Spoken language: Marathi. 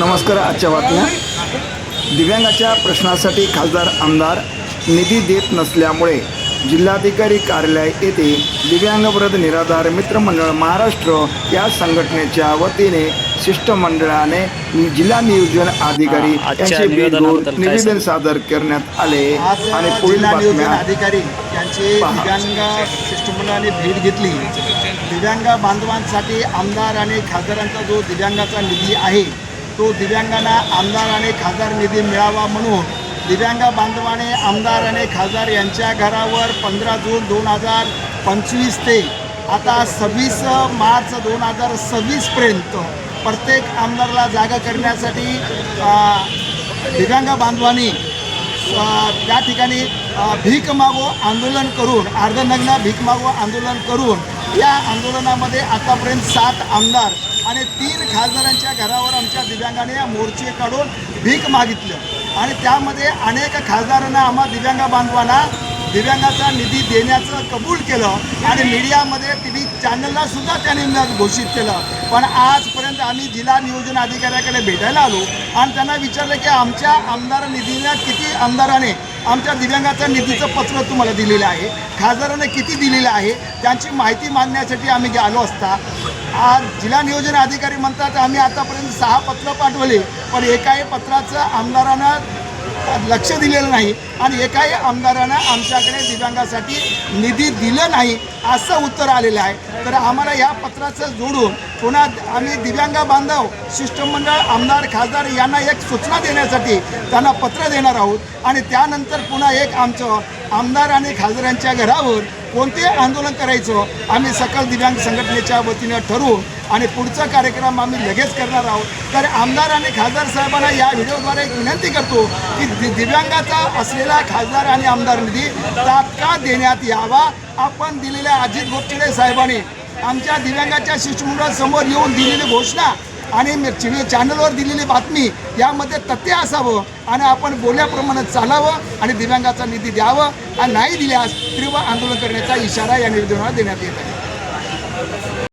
नमस्कार आजच्या बातम्या. दिव्यांगाच्या प्रश्नासाठी खासदार आमदार निधी देत नसल्यामुळे जिल्हाधिकारी कार्यालय येथे दिव्यांग वृद्ध निराधार मित्रमंडळ महाराष्ट्र या संघटनेच्या वतीने शिष्टमंडळाने जिल्हा नियोजन अधिकारी यांचे भेट निवेदन सादर करण्यात आले. आणि पुढील बातम्या अधिकारी यांची. दिव्यांग शिष्टमंडळाने भेट घेतली. दिव्यांग बांधवांसाठी आमदार आणि खासदारांचा जो दिव्यांगाचा निधी आहे तो दिव्यांगांना आमदार आणि खासदार निधी मिळावा म्हणून दिव्यांग बांधवाने आमदार आणि खासदार यांच्या घरावर पंधरा जून दोन हजार पंचवीस ते आता सव्वीस मार्च दोन हजार सव्वीसपर्यंत प्रत्येक आमदारला जागा करण्यासाठी दिव्यांग बांधवांनी त्या ठिकाणी भीक मागो आंदोलन करून अर्धनग्न भीक मागो आंदोलन करून या आंदोलनामध्ये आतापर्यंत सात आमदार आणि तीन खासदारांच्या घरावर आमच्या दिव्यांगाने मोर्चे काढून भीक मागितलं. आणि त्यामध्ये अनेक खासदारांना आम्हा दिव्यांग बांधवांना दिव्यांगाचा निधी देण्याचं कबूल केलं आणि मीडियामध्ये टी व्ही चॅनलला सुद्धा त्यांनी घोषित केलं. पण आजपर्यंत आम्ही जिल्हा नियोजन अधिकाऱ्याकडे भेटायला आलो आणि त्यांना विचारलं की आमच्या आमदार निधीला किती आमदाराने आमच्या दिव्यांगाच्या निधीचं पत्र तुम्हाला दिलेलं आहे. खासदाराने किती दिलेलं आहे त्यांची माहिती मागण्यासाठी आम्ही आलो असता. आज जिल्हा नियोजन अधिकारी म्हणतात आम्ही आतापर्यंत सहा पत्र पाठवले पण एकाही पत्राचं आमदारानं लक्ष दिलेलं नाही. आणि एकाही आमदारानं आमच्याकडे दिव्यांगासाठी निधी दिलं नाही असं उत्तर आलेलं आहे. तर आम्हाला या पत्राचं जोडून पुन्हा आम्ही दिव्यांग बांधव शिष्टमंडळ आमदार खासदार यांना एक सूचना देण्यासाठी त्यांना पत्र देणार आहोत. आणि त्यानंतर पुन्हा एक आमचं आमदार आणि खासदारांच्या घरावर कोणते आंदोलन करायचं आम्ही सकल दिव्यांग संघटनेच्या वतीनं ठरवू आणि पुढचा कार्यक्रम आम्ही लगेच करणार आहोत. तर आमदार आणि खासदार साहेबांना या व्हिडिओद्वारे एक विनंती करतो की दि- दिव्यांगाचा असलेला खासदार आणि आमदार निधी तात्काळ देण्यात यावा. आपण दिलेल्या अजित गोपचिडे साहेबांनी आमच्या दिव्यांगाच्या शिष्टमंडळासमोर येऊन दिलेली घोषणा आणि चॅनलवर दिलेली बातमी यामध्ये तथ्य असावं आणि आपण बोलल्याप्रमाणे चालावं आणि दिव्यांगाचा निधी द्यावं आणि नाही दिल्यास तीव्र आंदोलन करण्याचा इशारा या निवेदनाला देण्यात येत आहे.